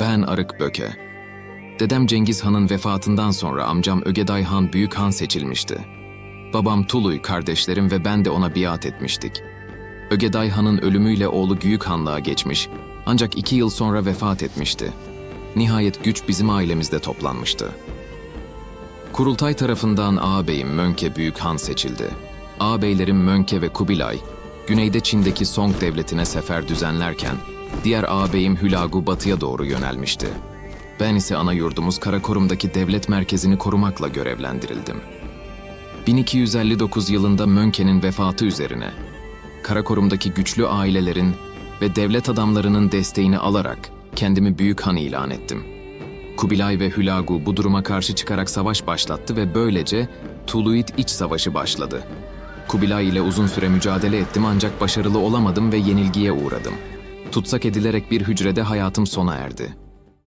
Ben Arık Böke. Dedem Cengiz Han'ın vefatından sonra amcam Ögeday Han Büyük Han seçilmişti. Babam Tuluy, kardeşlerim ve ben de ona biat etmiştik. Ögeday Han'ın ölümüyle oğlu Büyük Hanlığa geçmiş ancak iki yıl sonra vefat etmişti. Nihayet güç bizim ailemizde toplanmıştı. Kurultay tarafından ağabeyim Mönke Büyük Han seçildi. Ağabeylerim Mönke ve Kubilay, güneyde Çin'deki Song devletine sefer düzenlerken, diğer ağabeyim Hülagu batıya doğru yönelmişti. Ben ise ana yurdumuz Karakorum'daki devlet merkezini korumakla görevlendirildim. 1259 yılında Mönke'nin vefatı üzerine, Karakorum'daki güçlü ailelerin ve devlet adamlarının desteğini alarak kendimi büyük han ilan ettim. Kubilay ve Hülagu bu duruma karşı çıkarak savaş başlattı ve böylece Tuluid İç Savaşı başladı. Kubilay ile uzun süre mücadele ettim ancak başarılı olamadım ve yenilgiye uğradım. Tutsak edilerek bir hücrede hayatım sona erdi.